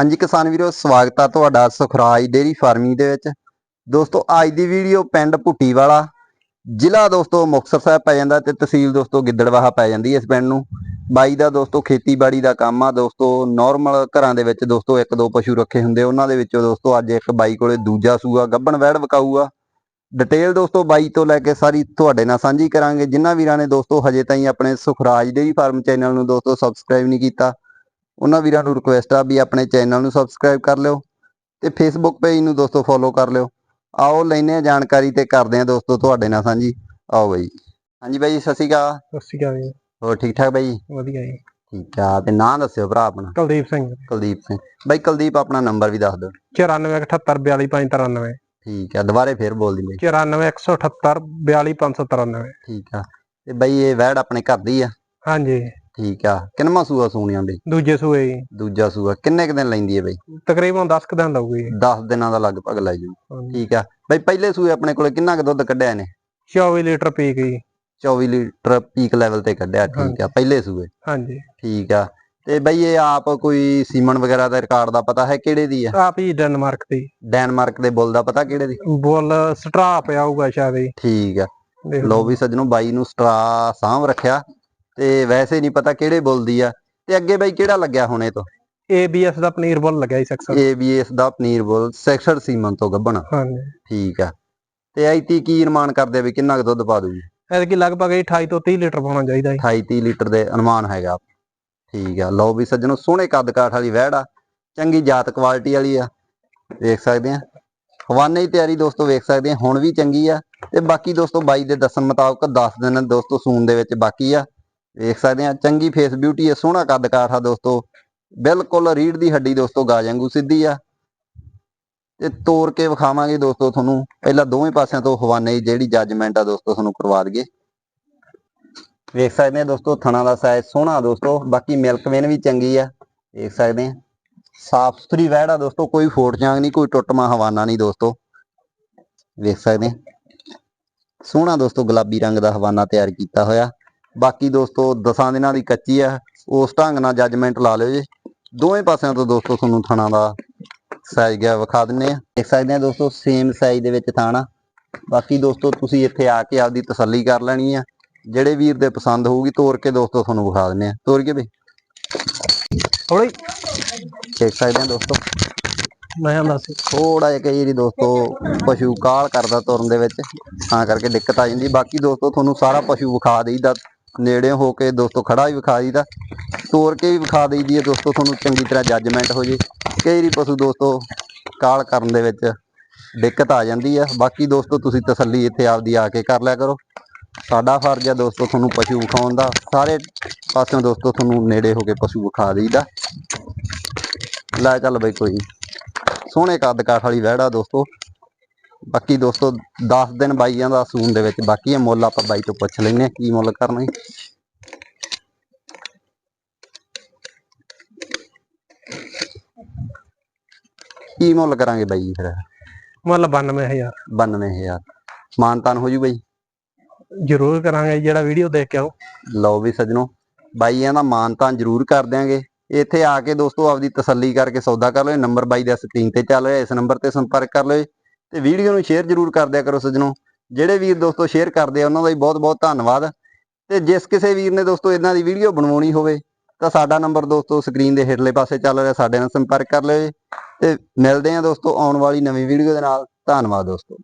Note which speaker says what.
Speaker 1: ਹਾਂਜੀ ਕਿਸਾਨ ਵੀਰੋ, ਸਵਾਗਤ ਆ ਤੁਹਾਡਾ ਸੁਖਰਾਜ ਡੇਰੀ ਫਾਰਮਿੰਗ ਦੇ ਵਿੱਚ। ਦੋਸਤੋ, ਅੱਜ ਦੀ ਵੀਡੀਓ ਪਿੰਡ ਭੁੱਟੀ ਵਾਲਾ, ਜ਼ਿਲ੍ਹਾ ਦੋਸਤੋ ਮੁਕਤਸਰ ਸਾਹਿਬ ਪੈ ਜਾਂਦਾ ਤੇ ਤਹਿਸੀਲ ਦੋਸਤੋ ਗਿੱਦੜਵਾਹਾ ਪੈ ਜਾਂਦੀ ਇਸ ਪਿੰਡ ਨੂੰ। ਬਾਈ ਦਾ ਦੋਸਤੋ ਖੇਤੀਬਾੜੀ ਦਾ ਕੰਮ ਆ ਦੋਸਤੋ ਨਾਰਮਲ ਘਰਾਂ ਦੇ ਵਿੱਚ ਦੋਸਤੋ ਇੱਕ ਦੋ ਪਸ਼ੂ ਰੱਖੇ ਹੁੰਦੇ ਉਹਨਾਂ ਦੇ ਵਿੱਚੋਂ ਦੋਸਤੋ ਅੱਜ ਇੱਕ ਬਾਈ ਕੋਲੇ ਦੂਜਾ ਸੂਆ, ਗੱਬਣ ਵੈੜ ਵਿਕਾਊ ਆ ਡਿਟੇਲ ਦੋਸਤੋ ਬਾਈ ਤੋਂ ਲੈ ਕੇ ਸਾਰੀ ਤੁਹਾਡੇ ਨਾਲ ਸਾਂਝੀ ਕਰਾਂਗੇ। ਜਿਨ੍ਹਾਂ ਵੀਰਾਂ ਨੇ ਦੋਸਤੋ ਹਜੇ ਤਾਈਂ ਆਪਣੇ ਸੁਖਰਾਜ ਡੇਰੀ ਫਾਰਮ ਚੈਨਲ ਨੂੰ ਦੋਸਤੋ ਸਬਸਕ੍ਰਾਈਬ ਨਹੀਂ ਕੀਤਾ ਉਹਨਾਂ ਵੀਰਾਂ ਨੂੰ ਰਿਕੁਐਸਟ ਆ ਵੀ ਆਪਣੇ ਚੈਨਲ ਨੂੰ ਸਬਸਕ੍ਰਾਈਬ ਕਰ ਲਿਓ ਤੇ ਫੇਸਬੁੱਕ ਪੇਜ ਨੂੰ ਦੋਸਤੋ ਫੋਲੋ ਕਰ ਲਿਓ। ਆਓ ਲੈਨੇ ਆ ਜਾਣਕਾਰੀ ਤੇ ਕਰਦੇ ਆ ਦੋਸਤੋ ਤੁਹਾਡੇ ਨਾਲ ਸਾਂਝੀ। ਆਓ ਬਾਈ। ਹਾਂਜੀ ਬਾਈ ਸਤਿ ਸ਼੍ਰੀ ਅਕਾਲ।
Speaker 2: ਸਤਿ ਸ਼੍ਰੀ ਅਕਾਲ ਜੀ।
Speaker 1: ਹੋਰ ਠੀਕ ਠਾਕ ਬਾਈ?
Speaker 2: ਵਧੀਆ ਜੀ।
Speaker 1: ਠੀਕ ਆ ਤੇ ਨਾਂ ਦੱਸਿਓ ਭਰਾ ਆਪਣਾ।
Speaker 2: ਕੁਲਦੀਪ ਸਿੰਘ।
Speaker 1: ਕੁਲਦੀਪ ਸਿੰਘ। ਬਾਈ ਕੁਲਦੀਪ ਆਪਣਾ ਨੰਬਰ ਵੀ ਦੱਸ ਦਿਓ।
Speaker 2: 9478424593
Speaker 1: ਠੀਕ ਆ ਦੁਬਾਰੇ ਫੇਰ ਬੋਲ ਦੀ ਬਾਈ
Speaker 2: 9418742593
Speaker 1: ਠੀਕ ਆ ਤੇ ਬਾਈ ਇਹ ਵੈੜ ਆਪਣੇ ਘਰ ਦੀ ਆ?
Speaker 2: ਹਾਂਜੀ।
Speaker 1: ਠੀਕ ਆ। ਕਿੰਨਵਾਂ ਸੂਆ ਸੂਣਿਆਂ ਬਈ?
Speaker 2: ਦੂਜੇ ਸੂਏ ਜੀ।
Speaker 1: ਦੂਜਾ ਸੂਆ। ਕਿੰਨੇ ਕੁ ਦਿਨ ਲੈਂਦੀ ਹੈ ਬਈ?
Speaker 2: ਤਕਰੀਬਨ 10 ਕੁ ਦਿਨ ਲਊਗੀ ਜੀ।
Speaker 1: 10 ਦਿਨਾਂ ਦਾ ਲਗਭਗ ਲੈ ਜੂ।
Speaker 2: ਹਾਂਜੀ।
Speaker 1: ਠੀਕ ਆ। ਬਈ ਪਹਿਲੇ ਸੂਏ ਆਪਣੇ ਕੋਲੇ ਕਿੰਨਾ ਕੁ ਦੁੱਧ ਕੱਢਿਆ ਨੇ
Speaker 2: 24 ਲੀਟਰ ਪੀ ਗਈ
Speaker 1: 24 ਲੀਟਰ ਪੀਕ ਲੈਵਲ ਤੇ ਕੱਢਿਆ। ਠੀਕ ਆ। ਪਹਿਲੇ ਸੂਏ?
Speaker 2: ਹਾਂਜੀ।
Speaker 1: ਠੀਕ ਆ। ਤੇ ਬਈ ਇਹ ਆਪ ਕੋਈ ਸੀਮਨ ਵਗੈਰਾ ਦਾ ਰਿਕਾਰਡ ਦਾ ਪਤਾ ਹੈ ਕਿਹੜੇ ਦੀ ਆ?
Speaker 2: ਆਪ ਹੀ ਡੈਨਮਾਰਕ ਦੀ।
Speaker 1: ਡੈਨਮਾਰਕ ਦੇ ਬੁੱਲ ਦਾ ਪਤਾ ਕਿਹੜੇ ਦੀ?
Speaker 2: ਬੁੱਲ ਸਟਰਾ ਪਿਆ ਹੋਊਗਾ ਸ਼ਾਇਦ ਜੀ।
Speaker 1: ਠੀਕ ਆ।
Speaker 2: ਦੇਖ
Speaker 1: ਲੋ ਵੀ ਸੱਜਣੋ ਬਾਈ ਨੂੰ ਸਟਰਾ ਸਾਂਭ ਰੱਖਿਆ। ਤੇ ਵੈਸੇ ਨਹੀਂ ਪਤਾ ਕਿਹੜੇ ਬੁੱਲ ਦੀ ਆ। ਤੇ ਅੱਗੇ ਬਾਈ ਕਿਹੜਾ ਲੱਗਿਆ ਹੁਣ ਤੋਂ?
Speaker 2: ਏਬੀਐਸ ਦਾ ਪਨੀਰ ਬੁੱਲ ਲੱਗਿਆ ਜੀ ਸੈਕਸਰ।
Speaker 1: ABS ਦਾ ਪਨੀਰ ਬੁੱਲ ਸੈਕਸ਼ਰ ਸੀਮਨ ਤੋਂ ਗੱਬਣ
Speaker 2: ਹਾਂਜੀ।
Speaker 1: ਠੀਕ ਆ। ਤੇ ਆਈਟੀ ਕੀ ਅਨੁਮਾਨ ਕਰਦੇ ਵੀ ਕਿੰਨਾ ਕੁ ਦੁੱਧ ਪਾ ਦੂਗੀ?
Speaker 2: ਐਤਕੀ ਲਗਭਗ ਜੀ 28 ਤੋਂ 30 ਲੀਟਰ ਪਾਉਣਾ ਚਾਹੀਦਾ ਜੀ
Speaker 1: 28 30 ਲੀਟਰ ਦੇ ਅਨੁਮਾਨ ਹੈਗਾ। ਠੀਕ ਆ। ਲਓ ਵੀ ਸੱਜਣੋ ਸੋਹਣੇ ਕੱਦ ਕਾਠ ਵਾਲੀ ਵਹਿੜ ਆ। ਚੰਗੀ ਜਾਤ ਕੁਆਲਿਟੀ ਵਾਲੀ ਆ। ਵੇਖ ਸਕਦੇ ਆ। ਹਵਾਨੇ ਦੀ ਤਿਆਰੀ ਦੋਸਤੋ ਵੇਖ ਸਕਦੇ ਆ। ਹੁਣ ਵੀ ਚੰਗੀ ਆ। ਤੇ ਬਾਕੀ ਦੋਸਤੋ ਬਾਈ ਦੇ ਦੱਸਣ ਮੁਤਾਬਕ 10 ਦਿਨ ਦੋਸਤੋ ਸੂਨ ਦੇ ਵਿੱਚ ਬਾਕੀ ਆ। ਵੇਖ ਸਕਦੇ ਆ ਚੰਗੀ ਫੇਸ ਬਿਊਟੀ ਹੈ, ਸੋਹਣਾ ਕੱਦ ਕਾਠ ਆ ਦੋਸਤੋ। ਬਿਲਕੁਲ ਰੀੜ ਦੀ ਹੱਡੀ ਦੋਸਤੋ ਗਾਜ ਵਾਂਗੂ ਸਿੱਧੀ ਆ। ਤੇ ਤੋੜ ਕੇ ਵਿਖਾਵਾਂਗੇ ਦੋਸਤੋ ਤੁਹਾਨੂੰ। ਪਹਿਲਾਂ ਦੋਵੇਂ ਪਾਸਿਆਂ ਤੋਂ ਹਵਾਨੇ ਜਿਹੜੀ ਜੱਜਮੈਂਟ ਆ ਦੋਸਤੋ, ਤੁਹਾਨੂੰ ਕਰਵਾ ਦਈਏ। ਵੇਖ ਸਕਦੇ ਆ ਦੋਸਤੋ, ਥਣਾ ਦਾ ਸਾਈਜ਼ ਸੋਹਣਾ ਦੋਸਤੋ। ਬਾਕੀ ਮਿਲਕ ਵੇਨ ਵੀ ਚੰਗੀ ਆ। ਦੇਖ ਸਕਦੇ ਆ ਸਾਫ਼ ਸੁਥਰੀ ਵਹਿੜ ਆ ਦੋਸਤੋ, ਕੋਈ ਫੋਟ ਜਾਂਗ ਨਹੀਂ, ਕੋਈ ਟੁੱਟਮਾ ਹਵਾਨਾ ਨਹੀਂ ਦੋਸਤੋ। ਵੇਖ ਸਕਦੇ ਆ ਸੋਹਣਾ ਦੋਸਤੋ, ਗੁਲਾਬੀ ਰੰਗ ਦਾ ਹਵਾਨਾ ਤਿਆਰ ਕੀਤਾ ਹੋਇਆ। ਬਾਕੀ ਦੋਸਤੋ ਦਸਾਂ ਦਿਨਾਂ ਦੀ ਕੱਚੀ ਆ ਉਸ ਢੰਗ ਨਾਲ ਜੱਜਮੈਂਟ ਲਾ ਲਿਓ ਜੀ। ਦੋਵੇਂ ਪਾਸਿਆਂ ਤੋਂ ਦੋਸਤੋ ਤੁਹਾਨੂੰ ਥਣਾ ਦਾ ਸਾਈਜ਼ ਗਿਆ ਵਿਖਾ ਦਿੰਨੇ ਆ। ਦੇਖ ਸਕਦੇ ਆ ਦੋਸਤੋ ਸੇਮ ਸਾਈਜ਼ ਦੇ ਵਿੱਚ ਥਾਣਾ। ਬਾਕੀ ਦੋਸਤੋ ਤੁਸੀਂ ਇੱਥੇ ਆ ਕੇ ਆਪਦੀ ਤਸੱਲੀ ਕਰ ਲੈਣੀ ਆ। ਜਿਹੜੇ ਵੀਰ ਦੇ ਪਸੰਦ ਹੋਊਗੀ ਤੋੜ ਕੇ ਦੋਸਤੋ ਤੁਹਾਨੂੰ ਵਿਖਾ ਦਿੰਨੇ ਆ। ਤੋੜ ਕੇ ਬਈ
Speaker 2: ਹੌਲੀ।
Speaker 1: ਦੇਖ ਸਕਦੇ ਆ ਦੋਸਤੋ।
Speaker 2: ਮੈਂ ਆਂਦਾ ਸੀ।
Speaker 1: ਥੋੜਾ ਜਿਹਾ ਕਈ ਵਾਰੀ ਦੋਸਤੋ ਪਸ਼ੂ ਕਾਲ ਕਰਦਾ ਤੁਰਨ ਦੇ ਵਿੱਚ। ਤਾਂ ਕਰਕੇ ਦਿੱਕਤ ਆ ਜਾਂਦੀ। ਬਾਕੀ ਦੋਸਤੋ ਤੁਹਾਨੂੰ ਸਾਰਾ ਪਸ਼ੂ ਵਿਖਾ ਦੇਈਦਾ। ਨੇੜੇ ਹੋ ਕੇ ਦੋਸਤੋ ਖੜਾ ਵੀ ਵਿਖਾ ਦਈਦਾ। ਤੋੜ ਕੇ ਵੀ ਵਿਖਾ ਦੇਈਦੀ ਹੈ ਦੋਸਤੋ, ਤੁਹਾਨੂੰ ਚੰਗੀ ਤਰ੍ਹਾਂ ਜੱਜਮੈਂਟ ਹੋ ਜੇ। ਕਈ ਵਾਰੀ ਪਸ਼ੂ ਦੋਸਤੋ ਕਾਲ ਕਰਨ ਦੇ ਵਿੱਚ ਦਿੱਕਤ ਆ ਜਾਂਦੀ ਆ ਬਾਕੀ ਦੋਸਤੋ, ਤੁਸੀਂ ਤਸੱਲੀ ਇੱਥੇ ਆਪਦੀ ਆ ਕੇ ਕਰ ਲਿਆ ਕਰੋ। ਸਾਡਾ ਫਰਜ਼ ਆ ਦੋਸਤੋ ਤੁਹਾਨੂੰ ਪਸ਼ੂ ਵਿਖਾਉਣ ਦਾ। ਸਾਰੇ ਪਾਸਿਓਂ ਦੋਸਤੋ ਤੁਹਾਨੂੰ ਨੇੜੇ ਹੋ ਕੇ ਪਸ਼ੂ ਵਿਖਾ ਦੇਈਦਾ। ਲੈ ਚੱਲ ਬਈ ਕੋਈ। ਨੀ। ਸੋਹਣੇ ਕੱਦ ਕਾਠ ਵਾਲੀ ਵਹਿੜਾ ਦੋਸਤੋ। ਬਾਕੀ ਦੋਸਤੋ 10 ਦਿਨ ਬਾਈਆਂ ਦਾ ਸੂਨ ਦੇ ਵਿੱਚ ਬਾਕੀ ਹੈ ਮੁੱਲ ਆਪਾਂ ਬਾਈ ਤੋਂ ਪੁੱਛ ਲੈਨੇ ਆ ਕੀ ਮੁੱਲ ਕਰਨਾ ਹੈ ਕੀ ਮੁੱਲ ਕਰਾਂਗੇ ਬਾਈ ਜੀ ਫਿਰ?
Speaker 2: ਮੁੱਲ 92000
Speaker 1: 92000 ਮਾਨਤਾਨ ਹੋ ਜੂ ਬਾਈ?
Speaker 2: ਜ਼ਰੂਰ ਕਰਾਂਗੇ ਜਿਹੜਾ ਵੀਡੀਓ ਦੇਖ ਕੇ ਆਓ।
Speaker 1: ਲਓ ਵੀ ਸੱਜਣੋ ਬਾਈਆਂ ਦਾ ਮਾਨਤਾਨ ਜ਼ਰੂਰ ਕਰ ਦਿਆਂਗੇ। ਇੱਥੇ ਆ ਕੇ ਦੋਸਤੋ ਆਪਦੀ ਤਸੱਲੀ ਕਰਕੇ ਸੌਦਾ ਕਰ ਲਓ ਇਹ ਨੰਬਰ ਬਾਈ ਦਾ ਸਕਰੀਨ ਤੇ ਚੱਲ ਰਿਹਾ ਇਸ ਨੰਬਰ ਤੇ ਸੰਪਰਕ ਕਰ ਲਓ ਤੇ ਵੀਡੀਓ ਨੂੰ ਸ਼ੇਅਰ ਜ਼ਰੂਰ ਕਰ ਦਿਆ ਕਰੋ ਸੱਜਣੋ। ਜਿਹੜੇ ਵੀਰ ਦੋਸਤੋ ਸ਼ੇਅਰ ਕਰਦੇ ਆ, ਉਹਨਾਂ ਦਾ ਵੀ ਬਹੁਤ ਬਹੁਤ ਧੰਨਵਾਦ। ਤੇ ਜਿਸ ਕਿਸੇ ਵੀਰ ਨੇ ਦੋਸਤੋ ਇਦਾਂ ਦੀ ਵੀਡੀਓ ਬਣਵਾਉਣੀ ਹੋਵੇ, ਤਾਂ ਸਾਡਾ ਨੰਬਰ ਦੋਸਤੋ ਸਕਰੀਨ ਦੇ ਹੇਠਲੇ ਪਾਸੇ ਚੱਲ ਰਿਹਾ, ਸਾਡੇ ਨਾਲ ਸੰਪਰਕ ਕਰ ਲਿਓ ਤੇ ਮਿਲਦੇ ਆ ਦੋਸਤੋ ਆਉਣ ਵਾਲੀ ਨਵੀਂ ਵੀਡੀਓ ਦੇ ਨਾਲ। ਧੰਨਵਾਦ ਦੋਸਤੋ।